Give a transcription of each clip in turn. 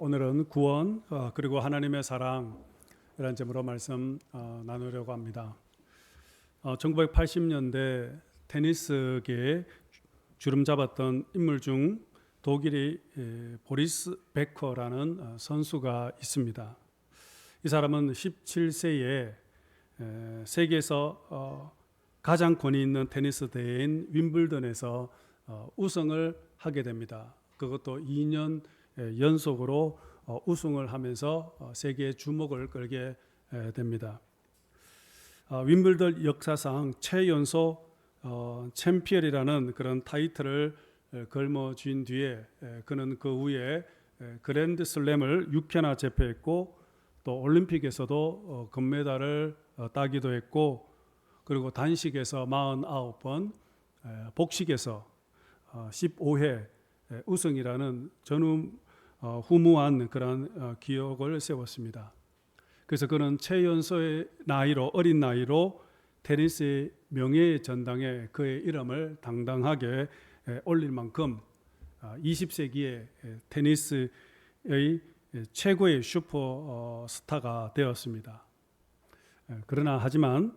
오늘은 구원 어, 그리고 하나님의 사랑 이런 점으로 말씀 어, 나누려고 합니다. 어, 1980년대 테니스계에 주름 잡았던 인물 중 독일의 에, 보리스 베커라는 어, 선수가 있습니다. 이 사람은 17세에 에, 세계에서 어, 가장 권위 있는 테니스 대회인 윈블던에서 어, 우승을 하게 됩니다. 그것도 2년 에, 연속으로 어, 우승을 하면서 어, 세계의 주목을 끌게 에, 됩니다. 어, 윈블던 역사상 최연소 어, 챔피언이라는 그런 타이틀을 에, 걸머쥔 뒤에 에, 그는 그 후에 에, 그랜드 슬램을 6회나 제패했고 또 올림픽에서도 어, 금메달을 어, 따기도 했고 그리고 단식에서 49번, 에, 복식에서 어, 15회 에, 우승이라는 전후 어, 후무한 그런 어, 기억을 세웠습니다. 그래서 그는 최연소의 나이로 어린 나이로 테니스의 명예의 전당에 그의 이름을 당당하게 에, 올릴 만큼 아, 20세기의 에, 테니스의 에, 최고의 슈퍼 어, 스타가 되었습니다. 에, 그러나 하지만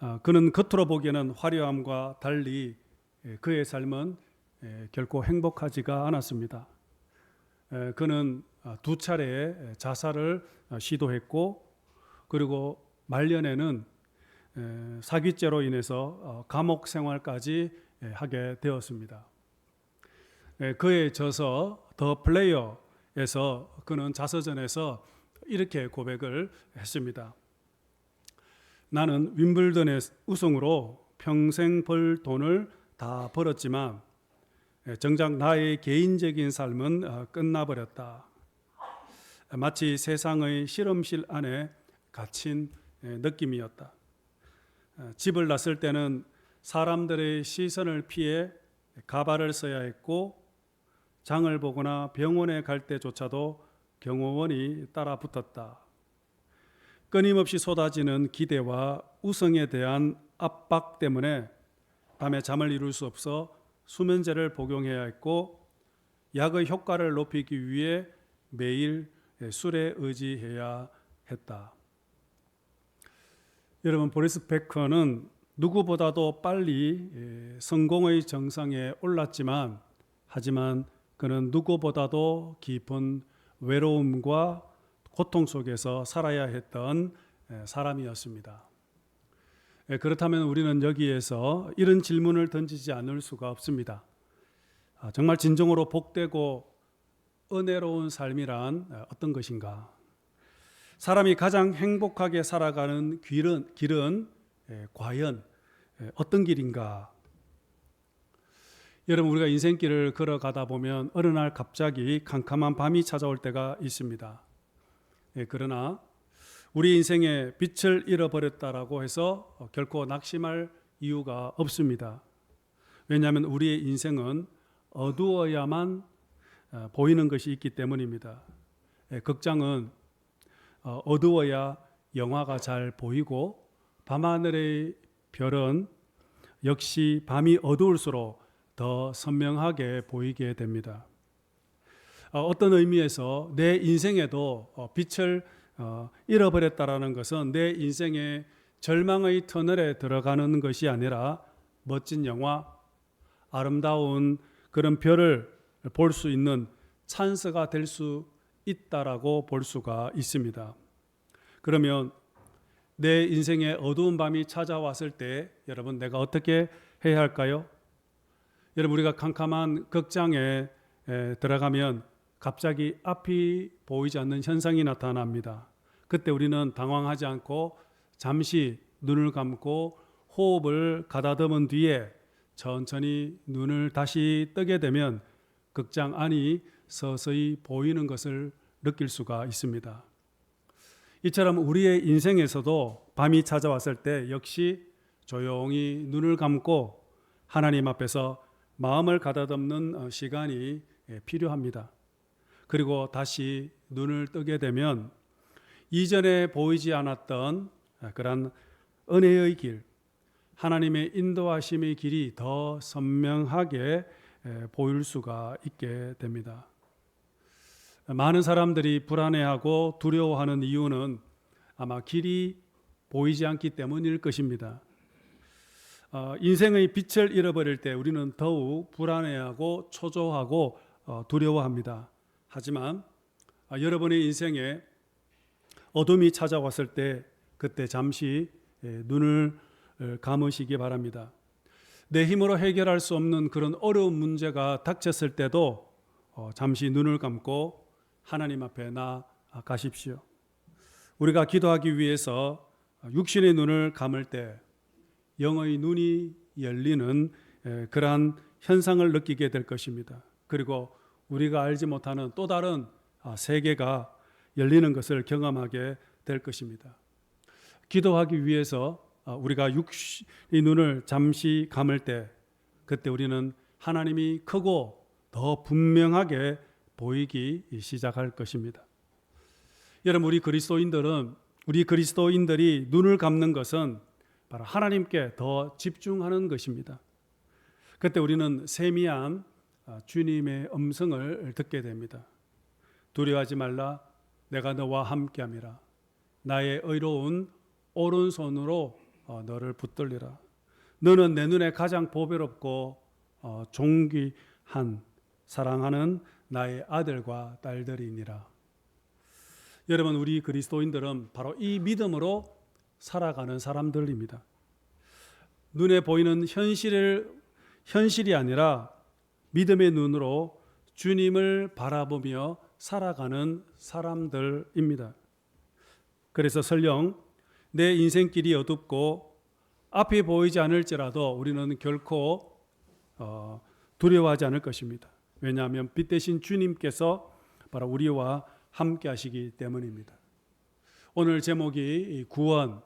아, 그는 겉으로 보기에는 화려함과 달리 에, 그의 삶은 에, 결코 행복하지가 않았습니다. 에, 그는 아, 두 차례 에, 자살을 아, 시도했고 그리고 말년에는 에, 사기죄로 인해서 어, 감옥 생활까지 에, 하게 되었습니다. 에, 그의 저서 더 플레이어에서 그는 자서전에서 이렇게 고백을 했습니다. 나는 윈블던의 우승으로 평생 벌 돈을 다 벌었지만 에, 정작 나의 개인적인 삶은 어, 끝나버렸다. 마치 세상의 실험실 안에 갇힌 에, 느낌이었다. 어, 집을 났을 때는 사람들의 시선을 피해 가발을 써야 했고 장을 보거나 병원에 갈 때조차도 경호원이 따라 붙었다. 끊임없이 쏟아지는 기대와 우성에 대한 압박 때문에 밤에 잠을 이룰 수 없어 수면제를 복용해야 했고 약의 효과를 높이기 위해 매일 술에 의지해야 했다. 여러분 보리스 베커는 누구보다도 빨리 예, 성공의 정상에 올랐지만 하지만 그는 누구보다도 깊은 외로움과 고통 속에서 살아야 했던 예, 사람이었습니다. 예, 그렇다면 우리는 여기에서 이런 질문을 던지지 않을 수가 없습니다. 아, 정말 진정으로 복되고 은혜로운 삶이란 어, 어떤 것인가? 사람이 가장 행복하게 살아가는 길은, 길은 예, 과연 예, 어떤 길인가? 여러분 우리가 인생길을 걸어가다 보면 어느 날 갑자기 캄캄한 밤이 찾아올 때가 있습니다. 예, 그러나 우리 인생에 빛을 잃어버렸다라고 해서 어, 결코 낙심할 이유가 없습니다. 왜냐하면 우리의 인생은 어두워야만 어, 보이는 것이 있기 때문입니다. 예, 극장은 어, 어두워야 영화가 잘 보이고 밤하늘의 별은 역시 밤이 어두울수록 더 선명하게 보이게 됩니다. 어, 어떤 의미에서 내 인생에도 어, 빛을 어, 잃어버렸다라는 것은 내 인생의 절망의 터널에 들어가는 것이 아니라 멋진 영화, 아름다운 그런 별을 볼 수 있는 찬스가 될 수 있다라고 볼 수가 있습니다. 그러면 내 인생에 어두운 밤이 찾아왔을 때 여러분 내가 어떻게 해야 할까요? 여러분 우리가 캄캄한 극장에 에, 들어가면 갑자기 앞이 보이지 않는 현상이 나타납니다. 그때 우리는 당황하지 않고 잠시 눈을 감고 호흡을 가다듬은 뒤에 천천히 눈을 다시 뜨게 되면 극장 안이 서서히 보이는 것을 느낄 수가 있습니다. 이처럼 우리의 인생에서도 밤이 찾아왔을 때 역시 조용히 눈을 감고 하나님 앞에서 마음을 가다듬는 어, 시간이 예, 필요합니다. 그리고 다시 눈을 뜨게 되면 이전에 보이지 않았던 그런 은혜의 길, 하나님의 인도하심의 길이 더 선명하게 보일 수가 있게 됩니다. 많은 사람들이 불안해하고 두려워하는 이유는 아마 길이 보이지 않기 때문일 것입니다. 어, 인생의 빛을 잃어버릴 때 우리는 더욱 불안해하고 초조하고 어, 두려워합니다. 하지만 아, 여러분의 인생에 어둠이 찾아왔을 때 그때 잠시 예, 눈을 어, 감으시기 바랍니다. 내 힘으로 해결할 수 없는 그런 어려운 문제가 닥쳤을 때도 어, 잠시 눈을 감고 하나님 앞에 나가십시오. 우리가 기도하기 위해서 육신의 눈을 감을 때 영의 눈이 열리는 에, 그러한 현상을 느끼게 될 것입니다. 그리고 우리가 알지 못하는 또 다른 아, 세계가 열리는 것을 경험하게 될 것입니다. 기도하기 위해서 아, 우리가 육신의 눈을 잠시 감을 때 그때 우리는 하나님이 크고 더 분명하게 보이기 시작할 것입니다. 여러분 우리 그리스도인들은 우리 그리스도인들이 눈을 감는 것은 바로 하나님께 더 집중하는 것입니다. 그때 우리는 세미한 아, 주님의 음성을 듣게 됩니다. 두려워하지 말라 내가 너와 함께함이라 나의 의로운 오른손으로 어, 너를 붙들리라 너는 내 눈에 가장 보배롭고 어, 존귀한 사랑하는 나의 아들과 딸들이니라 여러분 우리 그리스도인들은 바로 이 믿음으로 살아가는 사람들입니다. 눈에 보이는 현실을 현실이 아니라 믿음의 눈으로 주님을 바라보며 살아가는 사람들입니다. 그래서 설령 내 인생길이 어둡고 앞이 보이지 않을지라도 우리는 결코 어, 두려워하지 않을 것입니다. 왜냐하면 빛 대신 주님께서 바로 우리와 함께 하시기 때문입니다. 오늘 제목이 구원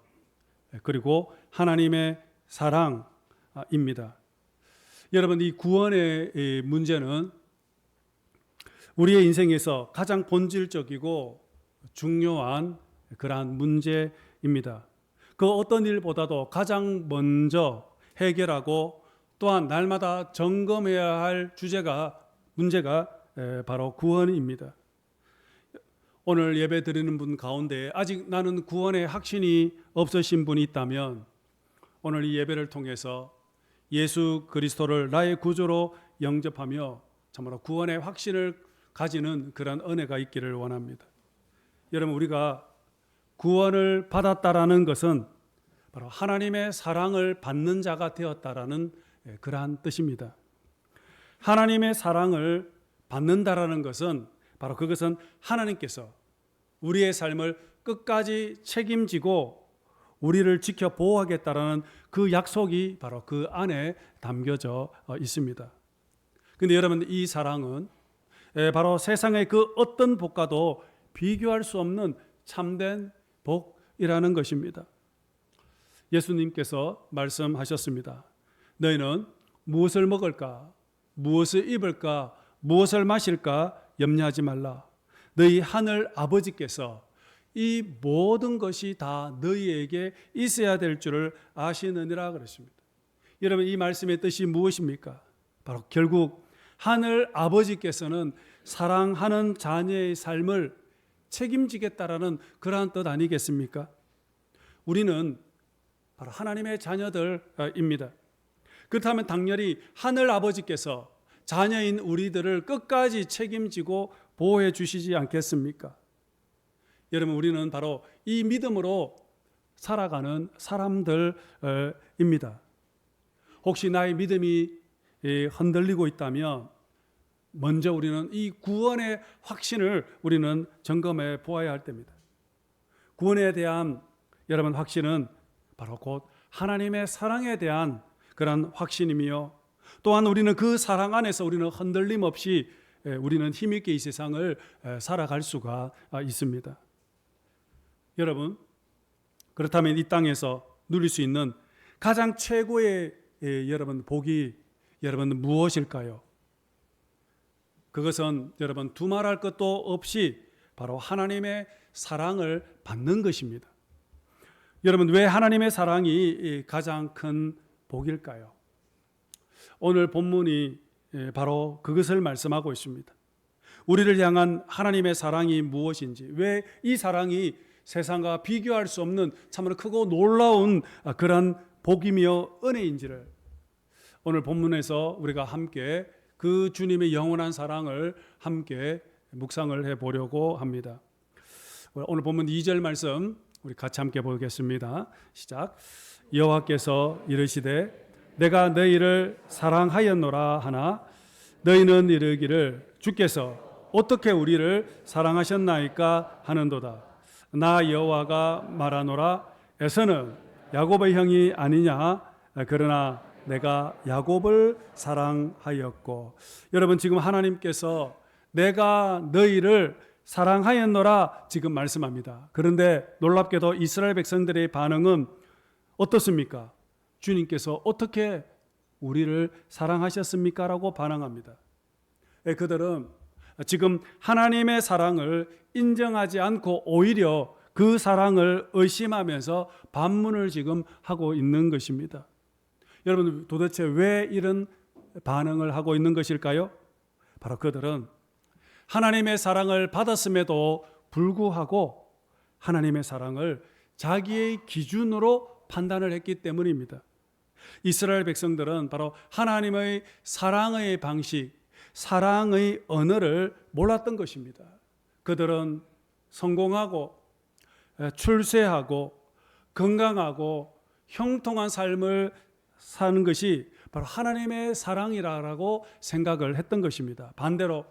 그리고 하나님의 사랑입니다. 여러분 이 구원의 문제는 우리의 인생에서 가장 본질적이고 중요한 그러한 문제입니다. 그 어떤 일보다도 가장 먼저 해결하고 또한 날마다 점검해야 할 주제가 문제가 바로 구원입니다. 오늘 예배 드리는 분 가운데 아직 나는 구원의 확신이 없으신 분이 있다면 오늘 이 예배를 통해서 예수 그리스도를 나의 구조로 영접하며 참으로 구원의 확신을 가지는 그런 은혜가 있기를 원합니다. 여러분 우리가 구원을 받았다라는 것은 바로 하나님의 사랑을 받는 자가 되었다라는 예, 그러한 뜻입니다. 하나님의 사랑을 받는다라는 것은 바로 그것은 하나님께서 우리의 삶을 끝까지 책임지고 우리를 지켜 보호하겠다라는 그 약속이 바로 그 안에 담겨져 어, 있습니다. 근데 여러분 이 사랑은 바로 세상의 그 어떤 복과도 비교할 수 없는 참된 복이라는 것입니다. 예수님께서 말씀하셨습니다. 너희는 무엇을 먹을까, 무엇을 입을까, 무엇을 마실까 염려하지 말라. 너희 하늘 아버지께서 이 모든 것이 다 너희에게 있어야 될 줄을 아시느니라 그랬습니다. 여러분 이 말씀의 뜻이 무엇입니까? 바로 결국 하늘 아버지께서는 사랑하는 자녀의 삶을 책임지겠다라는 그러한 뜻 아니겠습니까? 우리는 바로 하나님의 자녀들입니다. 그렇다면 당연히 하늘 아버지께서 자녀인 우리들을 끝까지 책임지고 보호해 주시지 않겠습니까? 여러분 우리는 바로 이 믿음으로 살아가는 사람들입니다. 혹시 나의 믿음이 흔들리고 있다면 먼저 우리는 이 구원의 확신을 우리는 점검해 보아야 할 때입니다. 구원에 대한 여러분 확신은 바로 곧 하나님의 사랑에 대한 그런 확신이며 또한 우리는 그 사랑 안에서 우리는 흔들림 없이 우리는 힘있게 이 세상을 살아갈 수가 있습니다. 여러분, 그렇다면 이 땅에서 누릴 수 있는 가장 최고의 여러분 복이 여러분 무엇일까요? 그것은 여러분 두말할 것도 없이 바로 하나님의 사랑을 받는 것입니다. 여러분 왜 하나님의 사랑이 가장 큰 복일까요? 오늘 본문이 바로 그것을 말씀하고 있습니다. 우리를 향한 하나님의 사랑이 무엇인지, 왜 이 사랑이 세상과 비교할 수 없는 참으로 크고 놀라운 그런 복이며 은혜인지를 오늘 본문에서 우리가 함께 그 주님의 영원한 사랑을 함께 묵상을 해 보려고 합니다. 오늘 본문 2절 말씀 우리 같이 함께 보겠습니다. 시작. 여호와께서 이르시되 내가 너희를 사랑하였노라 하나 너희는 이르기를 주께서 어떻게 우리를 사랑하셨나이까 하는도다. 나 여호와가 말하노라 에서는 야곱의 형이 아니냐 그러나 내가 야곱을 사랑하였고 여러분 지금 하나님께서 내가 너희를 사랑하였노라 지금 말씀합니다. 그런데 놀랍게도 이스라엘 백성들의 반응은 어떻습니까? 주님께서 어떻게 우리를 사랑하셨습니까? 라고 반항합니다. 예, 그들은 지금 하나님의 사랑을 인정하지 않고 오히려 그 사랑을 의심하면서 반문을 지금 하고 있는 것입니다. 여러분 도대체 왜 이런 반응을 하고 있는 것일까요? 바로 그들은 하나님의 사랑을 받았음에도 불구하고 하나님의 사랑을 자기의 기준으로 판단을 했기 때문입니다. 이스라엘 백성들은 바로 하나님의 사랑의 방식, 사랑의 언어를 몰랐던 것입니다. 그들은 성공하고 출세하고 건강하고 형통한 삶을 사는 것이 바로 하나님의 사랑이라고 생각을 했던 것입니다. 반대로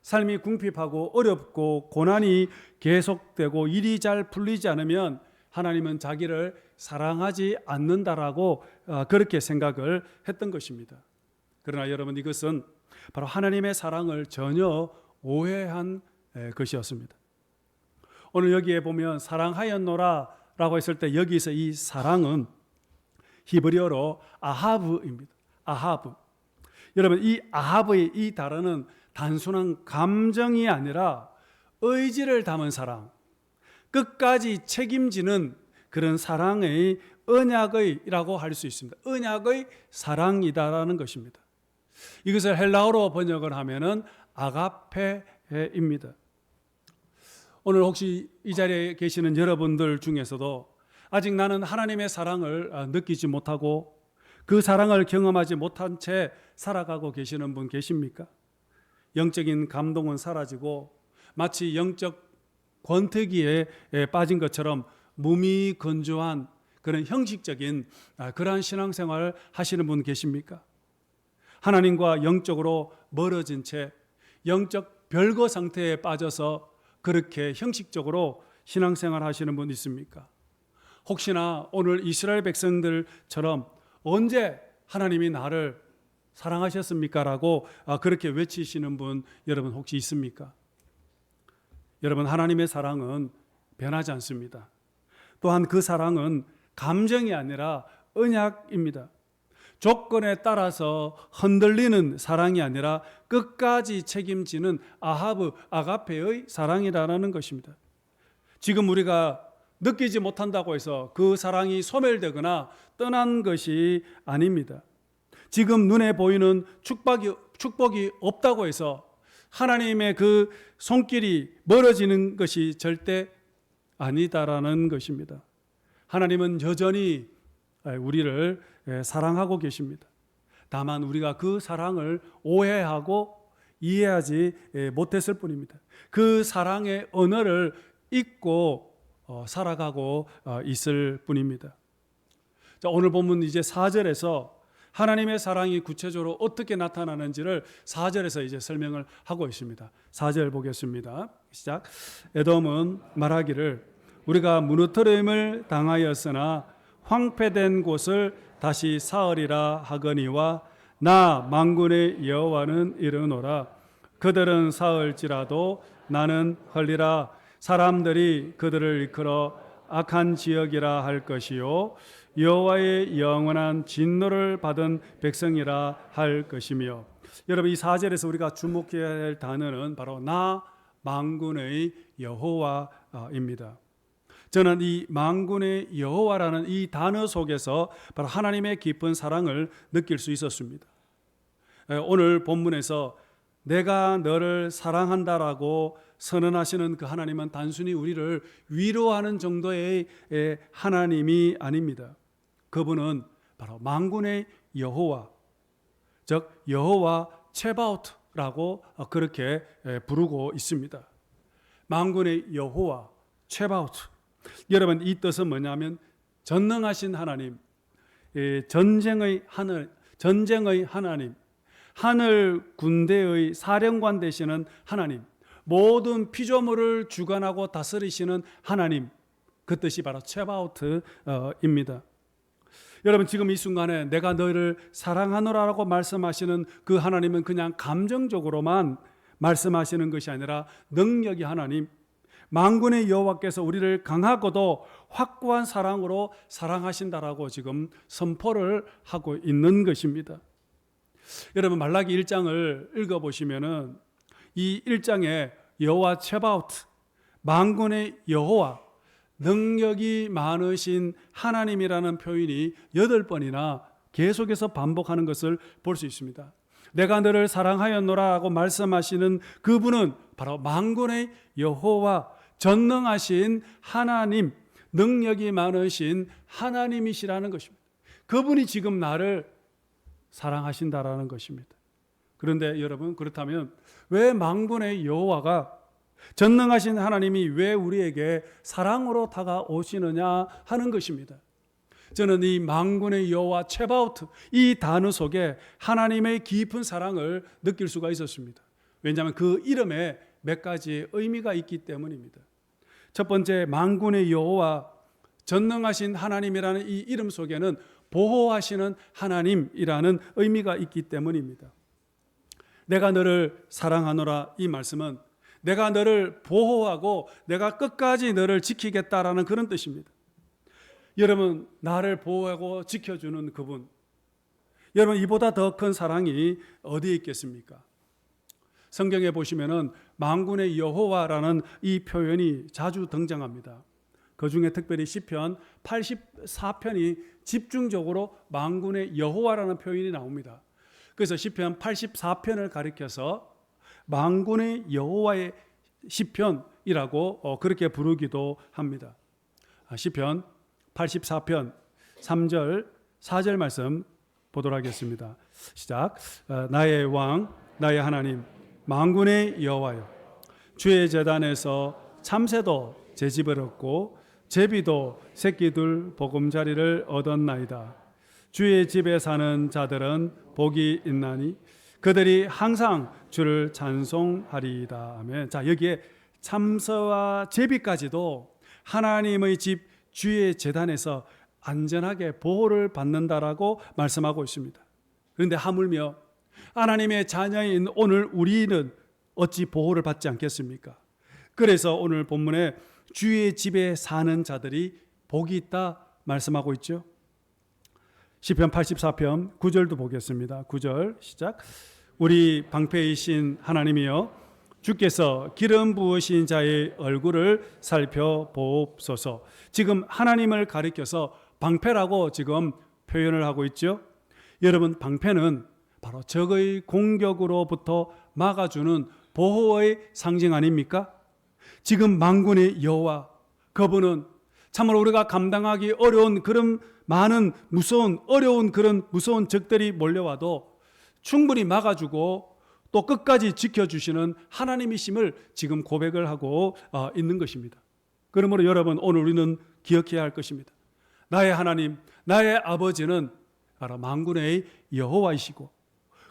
삶이 궁핍하고 어렵고 고난이 계속되고 일이 잘 풀리지 않으면 하나님은 자기를 사랑하지 않는다라고 어, 그렇게 생각을 했던 것입니다. 그러나 여러분 이것은 바로 하나님의 사랑을 전혀 오해한 것이었습니다. 오늘 여기에 보면 사랑하였노라라고 했을 때 여기서 이 사랑은 히브리어로 아하브입니다. 아하브. 여러분 이 아하브의 이 단어는 단순한 감정이 아니라 의지를 담은 사랑, 끝까지 책임지는 그런 사랑의 언약의라고 할 수 있습니다. 언약의 사랑이다라는 것입니다. 이것을 헬라어로 번역을 하면은 아가페입니다. 오늘 혹시 이 자리에 계시는 여러분들 중에서도 아직 나는 하나님의 사랑을 아, 느끼지 못하고 그 사랑을 경험하지 못한 채 살아가고 계시는 분 계십니까? 영적인 감동은 사라지고 마치 영적 권태기에 빠진 것처럼 몸이 건조한 그런 형식적인 아, 그러한 신앙생활 하시는 분 계십니까? 하나님과 영적으로 멀어진 채 영적 별거 상태에 빠져서 그렇게 형식적으로 신앙생활 하시는 분 있습니까? 혹시나 오늘 이스라엘 백성들처럼 언제 하나님이 나를 사랑하셨습니까? 라고 아, 그렇게 외치시는 분 여러분 혹시 있습니까? 여러분 하나님의 사랑은 변하지 않습니다. 또한 그 사랑은 감정이 아니라 언약입니다. 조건에 따라서 흔들리는 사랑이 아니라 끝까지 책임지는 아하브 아가페의 사랑이라는 것입니다. 지금 우리가 느끼지 못한다고 해서 그 사랑이 소멸되거나 떠난 것이 아닙니다. 지금 눈에 보이는 축복이, 축복이 없다고 해서 하나님의 그 손길이 멀어지는 것이 절대 아니다라는 것입니다. 하나님은 여전히 우리를 사랑하고 계십니다. 다만 우리가 그 사랑을 오해하고 이해하지 못했을 뿐입니다. 그 사랑의 언어를 잊고 어, 살아가고 어, 있을 뿐입니다. 자, 오늘 본문 이제 4절에서 하나님의 사랑이 구체적으로 어떻게 나타나는지를 4절에서 이제 설명을 하고 있습니다. 4절 보겠습니다. 시작. 에돔은 말하기를 우리가 무너뜨림을 당하였으나 황폐된 곳을 다시 사으리라 하거니와 나 망군의 여호와는 이르노라. 그들은 사을지라도 나는 헐리라. 사람들이 그들을 이끌어 악한 지역이라 할 것이요. 여호와의 영원한 진노를 받은 백성이라 할 것이며. 여러분 이 4절에서 우리가 주목해야 할 단어는 바로 나 망군의 여호와입니다. 저는 이 망군의 여호와라는 이 단어 속에서 바로 하나님의 깊은 사랑을 느낄 수 있었습니다. 오늘 본문에서 내가 너를 사랑한다라고 선언하시는 그 하나님은 단순히 우리를 위로하는 정도의 에, 하나님이 아닙니다. 그분은 바로 만군의 여호와, 즉 여호와 체바우트라고 그렇게 에, 부르고 있습니다. 만군의 여호와 체바우트. 여러분 이 뜻은 뭐냐면 전능하신 하나님, 예, 전쟁의 하늘, 전쟁의 하나님, 하늘 군대의 사령관 되시는 하나님, 모든 피조물을 주관하고 다스리시는 하나님, 그 뜻이 바로 체바우트입니다. 여러분 지금 이 순간에 내가 너희를 사랑하노라라고 말씀하시는 그 하나님은 그냥 감정적으로만 말씀하시는 것이 아니라 능력이 하나님, 만군의 여호와께서 우리를 강하고도 확고한 사랑으로 사랑하신다라고 지금 선포를 하고 있는 것입니다. 여러분 말라기 1장을 읽어 보시면은 이 1장에 여호와 체바우트 만군의 여호와 능력이 많으신 하나님이라는 표현이 여덟 번이나 계속해서 반복하는 것을 볼 수 있습니다. 내가 너를 사랑하였노라고 말씀하시는 그분은 바로 만군의 여호와 전능하신 하나님, 능력이 많으신 하나님이시라는 것입니다. 그분이 지금 나를 사랑하신다라는 것입니다. 그런데 여러분 그렇다면 왜 망군의 여호와가 전능하신 하나님이 왜 우리에게 사랑으로 다가오시느냐 하는 것입니다. 저는 이 망군의 여호와 체바우트 이 단어 속에 하나님의 깊은 사랑을 느낄 수가 있었습니다. 왜냐하면 그 이름에 몇 가지 의미가 있기 때문입니다. 첫 번째 망군의 여호와 전능하신 하나님이라는 이 이름 속에는 보호하시는 하나님이라는 의미가 있기 때문입니다. 내가 너를 사랑하노라 이 말씀은 내가 너를 보호하고 내가 끝까지 너를 지키겠다라는 그런 뜻입니다. 여러분 나를 보호하고 지켜주는 그분 여러분 이보다 더 큰 사랑이 어디에 있겠습니까? 성경에 보시면은 만군의 여호와라는 이 표현이 자주 등장합니다. 그 중에 특별히 시편 84편이 집중적으로 만군의 여호와라는 표현이 나옵니다. 그래서 시편 84편을 가리켜서 만군의 여호와의 시편이라고 어, 그렇게 부르기도 합니다. 아, 시편 84편 3절 4절 말씀 보도록 하겠습니다. 시작. 어, 나의 왕 나의 하나님 만군의 여호와여 주의 재단에서 참새도 제 집을 얻고 제비도 새끼들 보금자리를 얻었나이다. 주의 집에 사는 자들은 복이 있나니 그들이 항상 주를 찬송하리이다. 아멘. 자, 여기에 참새와 제비까지도 하나님의 집 주의 재단에서 안전하게 보호를 받는다라고 말씀하고 있습니다. 그런데 하물며 하나님의 자녀인 오늘 우리는 어찌 보호를 받지 않겠습니까? 그래서 오늘 본문에 주의 집에 사는 자들이 복이 있다 말씀하고 있죠. 시편 84편 9절도 보겠습니다. 9절 시작. 우리 방패이신 하나님이여 주께서 기름 부으신 자의 얼굴을 살펴보옵소서. 지금 하나님을 가리켜서 방패라고 지금 표현을 하고 있죠. 여러분 방패는 바로 적의 공격으로부터 막아주는 보호의 상징 아닙니까? 지금 만군의 여호와 그분은 참으로 우리가 감당하기 어려운 그런 많은 무서운 어려운 그런 무서운 적들이 몰려와도 충분히 막아주고 또 끝까지 지켜주시는 하나님이심을 지금 고백을 하고 어, 있는 것입니다. 그러므로 여러분 오늘 우리는 기억해야 할 것입니다. 나의 하나님, 나의 아버지는 바로 만군의 여호와이시고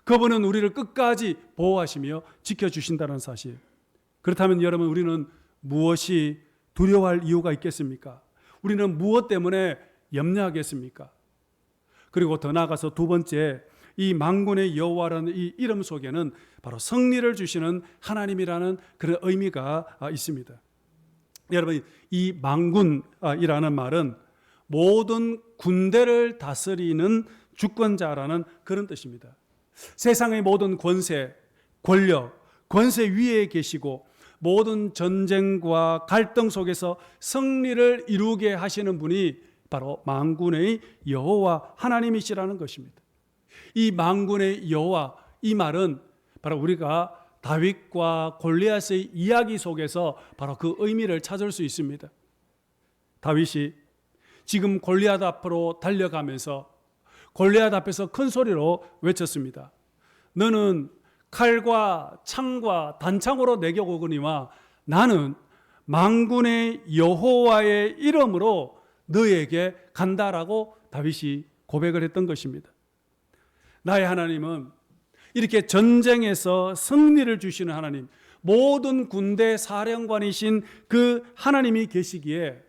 그분은 우리를 끝까지 보호하시며 지켜주신다는 사실. 그렇다면 여러분 우리는 무엇이 두려워할 이유가 있겠습니까? 우리는 무엇 때문에 염려하겠습니까? 그리고 더 나아가서 두 번째 이 망군의 여호와라는 이 이름 속에는 바로 승리를 주시는 하나님이라는 그런 의미가 있습니다. 여러분 이 망군이라는 말은 모든 군대를 다스리는 주권자라는 그런 뜻입니다. 세상의 모든 권세, 권력, 권세 위에 계시고 모든 전쟁과 갈등 속에서 승리를 이루게 하시는 분이 바로 만군의 여호와 하나님이시라는 것입니다. 이 만군의 여호와 이 말은 바로 우리가 다윗과 골리앗의 이야기 속에서 바로 그 의미를 찾을 수 있습니다. 다윗이 지금 골리앗 앞으로 달려가면서 골리앗 앞에서 큰 소리로 외쳤습니다. 너는 칼과 창과 단창으로 내게 오거니와 나는 망군의 여호와의 이름으로 너에게 간다라고 다윗이 고백을 했던 것입니다. 나의 하나님은 이렇게 전쟁에서 승리를 주시는 하나님, 모든 군대 사령관이신 그 하나님이 계시기에 아,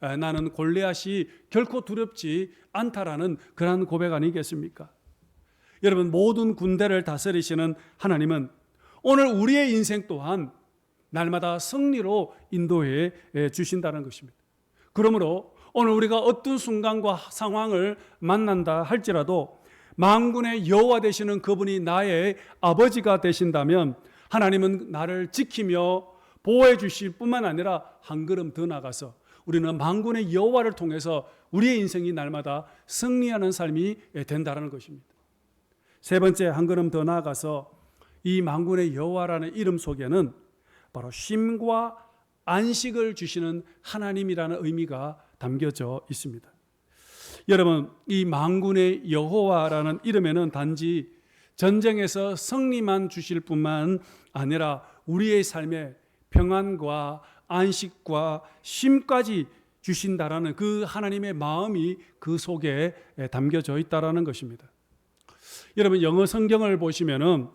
나는 골리앗이 결코 두렵지 않다라는 그러한 고백 아니겠습니까? 여러분 모든 군대를 다스리시는 하나님은 오늘 우리의 인생 또한 날마다 승리로 인도해 주신다는 것입니다. 그러므로 오늘 우리가 어떤 순간과 상황을 만난다 할지라도 만군의 여호와 되시는 그분이 나의 아버지가 되신다면 하나님은 나를 지키며 보호해 주실 뿐만 아니라 한 걸음 더 나가서 우리는 만군의 여호와를 통해서 우리의 인생이 날마다 승리하는 삶이 된다는 것입니다. 세 번째 한 걸음 더 나아가서 이 만군의 여호와라는 이름 속에는 바로 쉼과 안식을 주시는 하나님이라는 의미가 담겨져 있습니다. 여러분, 이 만군의 여호와라는 이름에는 단지 전쟁에서 승리만 주실 뿐만 아니라 우리의 삶에 평안과 안식과 쉼까지 주신다라는 그 하나님의 마음이 그 속에 담겨져 있다라는 것입니다. 여러분 영어 성경을 보시면은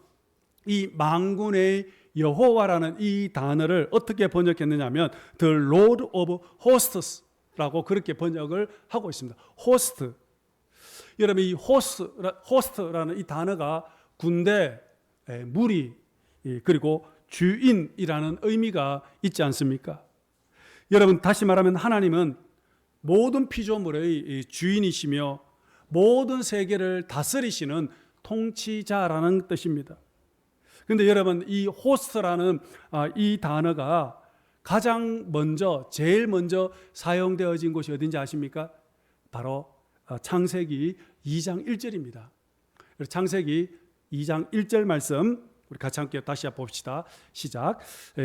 이 망군의 여호와라는 이 단어를 어떻게 번역했느냐면 the Lord of Hosts라고 그렇게 번역을 하고 있습니다. 호스트. 여러분 이 호스 호스트라는 이 단어가 군대, 무리 그리고 주인이라는 의미가 있지 않습니까? 여러분 다시 말하면 하나님은 모든 피조물의 주인이시며 모든 세계를 다스리시는 통치자라는 뜻입니다. 근데 여러분 이 호스트라는 아, 이 단어가 가장 먼저 제일 먼저 사용되어진 곳이 어딘지 아십니까? 바로 아, 창세기 2장 1절입니다. 창세기 2장 1절 말씀 우리 같이 함께 다시 봅시다. 시작.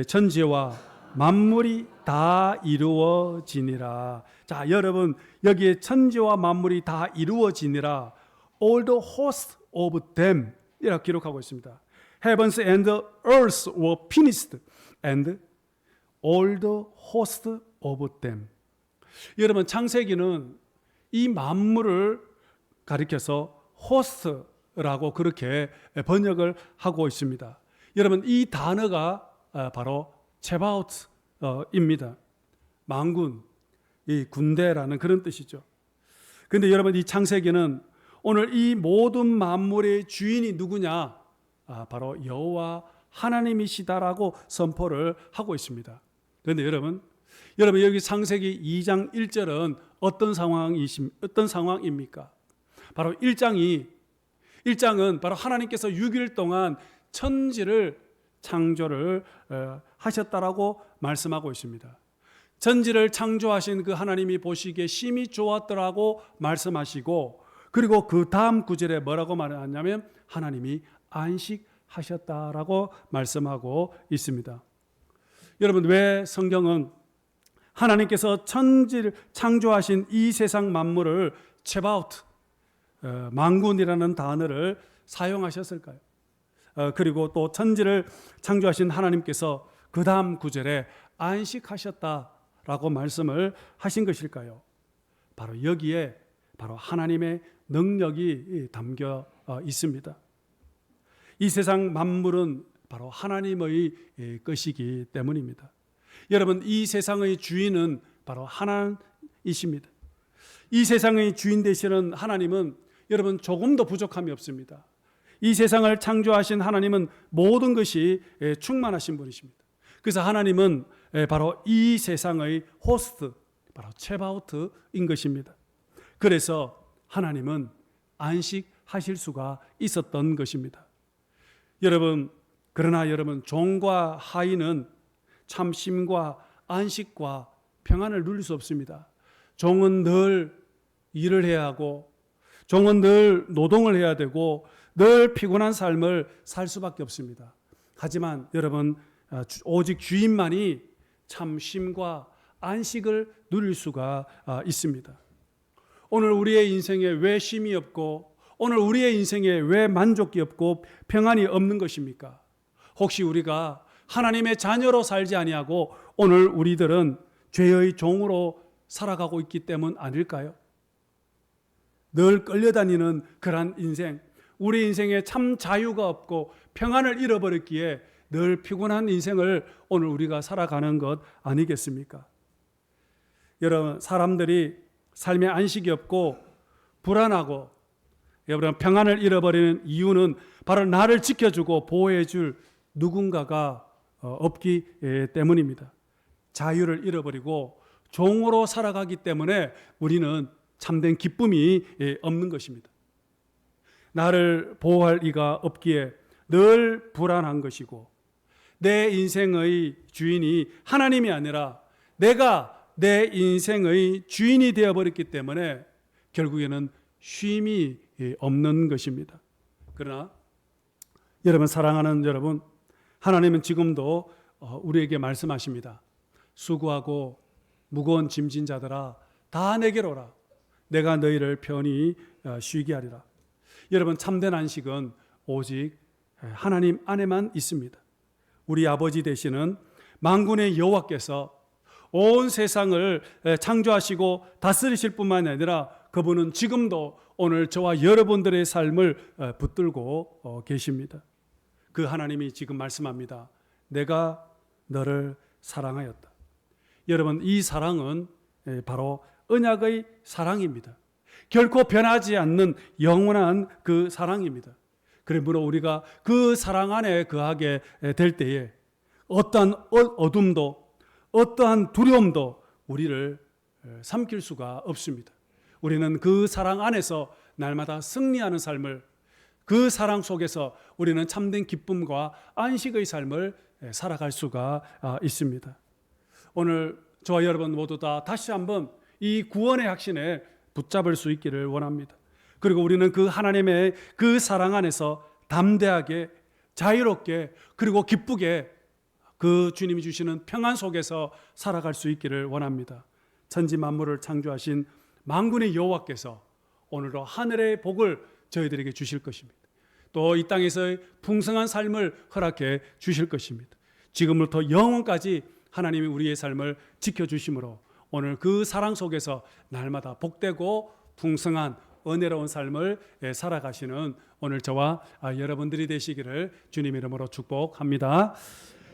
천지와 만물이 다 이루어지니라. 자, 여러분 여기에 천지와 만물이 다 이루어지니라. All the host of them 이라고 기록하고 있습니다. Heavens and earth were finished and all the host of them. 여러분 창세기는 이 만물을 가리켜서 호스트 라고 그렇게 번역을 하고 있습니다. 여러분 이 단어가 바로 체바우트입니다. 망군, 이 군대라는 그런 뜻이죠. 근데 여러분 이 창세기는 오늘 이 모든 만물의 주인이 누구냐? 아, 바로 여호와 하나님이시다라고 선포를 하고 있습니다. 그런데 여러분, 여러분 여기 창세기 2장 1절은 어떤 상황이심 어떤 상황입니까? 바로 1장이 1장은 바로 하나님께서 6일 동안 천지를 창조를 어, 하셨다라고 말씀하고 있습니다. 천지를 창조하신 그 하나님이 보시기에 심히 좋았더라고 말씀하시고 그리고 그 다음 구절에 뭐라고 말하냐면 하나님이 안식하셨다라고 말씀하고 있습니다. 여러분 왜 성경은 하나님께서 천지를 창조하신 이 세상 만물을 체바우트 어, 만군이라는 단어를 사용하셨을까요? 어, 그리고 또 천지를 창조하신 하나님께서 그 다음 구절에 안식하셨다라고 말씀을 하신 것일까요? 바로 여기에 바로 하나님의 능력이 담겨 어, 있습니다. 이 세상 만물은 바로 하나님의 것이기 때문입니다. 여러분, 이 세상의 주인은 바로 하나님이십니다. 이 세상의 주인 되시는 하나님은 여러분 조금도 부족함이 없습니다. 이 세상을 창조하신 하나님은 모든 것이 충만하신 분이십니다. 그래서 하나님은 바로 이 세상의 호스트, 바로 체바우트인 것입니다. 그래서 하나님은 안식하실 수가 있었던 것입니다. 여러분, 그러나 여러분, 종과 하인은 참심과 안식과 평안을 누릴 수 없습니다. 종은 늘 일을 해야 하고, 종은 늘 노동을 해야 되고, 늘 피곤한 삶을 살 수밖에 없습니다. 하지만 여러분 아, 주- 오직 주인만이 참 쉼과 안식을 누릴 수가 아, 있습니다. 오늘 우리의 인생에 왜 쉼이 없고 오늘 우리의 인생에 왜 만족이 없고 평안이 없는 것입니까? 혹시 우리가 하나님의 자녀로 살지 아니하고 오늘 우리들은 죄의 종으로 살아가고 있기 때문 아닐까요? 늘 끌려다니는 그러한 인생, 우리 인생에 참 자유가 없고 평안을 잃어버렸기에 늘 피곤한 인생을 오늘 우리가 살아가는 것 아니겠습니까? 여러분, 사람들이 삶에 안식이 없고 불안하고 여러분 평안을 잃어버리는 이유는 바로 나를 지켜주고 보호해줄 누군가가 어, 없기 예, 때문입니다. 자유를 잃어버리고 종으로 살아가기 때문에 우리는 참된 기쁨이 예, 없는 것입니다. 나를 보호할 이가 없기에 늘 불안한 것이고 내 인생의 주인이 하나님이 아니라 내가 내 인생의 주인이 되어 버렸기 때문에 결국에는 쉼이 예, 없는 것입니다. 그러나 여러분 사랑하는 여러분 하나님은 지금도 어, 우리에게 말씀하십니다. 수고하고 무거운 짐진 자들아 다 내게로 오라. 내가 너희를 편히 어, 쉬게 하리라. 여러분 참된 안식은 오직 하나님 안에만 있습니다. 우리 아버지 되시는 만군의 여호와께서 온 세상을 창조하시고 다스리실 뿐만 아니라 그분은 지금도 오늘 저와 여러분들의 삶을 어, 붙들고 어, 계십니다. 그 하나님이 지금 말씀합니다. 내가 너를 사랑하였다. 여러분 이 사랑은 예, 바로 언약의 사랑입니다. 결코 변하지 않는 영원한 그 사랑입니다. 그러므로 우리가 그 사랑 안에 거하게 될 때에 어떠한 어- 어둠도 어떠한 두려움도 우리를 삼킬 수가 없습니다. 우리는 그 사랑 안에서 날마다 승리하는 삶을 그 사랑 속에서 우리는 참된 기쁨과 안식의 삶을 살아갈 수가 아, 있습니다. 오늘 저와 여러분 모두 다 다시 한번 이 구원의 확신에 붙잡을 수 있기를 원합니다. 그리고 우리는 그 하나님의 그 사랑 안에서 담대하게 자유롭게 그리고 기쁘게 그 주님이 주시는 평안 속에서 살아갈 수 있기를 원합니다. 천지 만물을 창조하신 만군의 여호와께서 오늘도 하늘의 복을 저희들에게 주실 것입니다. 또 이 땅에서의 풍성한 삶을 허락해 주실 것입니다. 지금부터 영원까지 하나님이 우리의 삶을 지켜 주심으로 오늘 그 사랑 속에서 날마다 복되고 풍성한 은혜로운 삶을 예, 살아가시는 오늘 저와 아, 여러분들이 되시기를 주님 이름으로 축복합니다.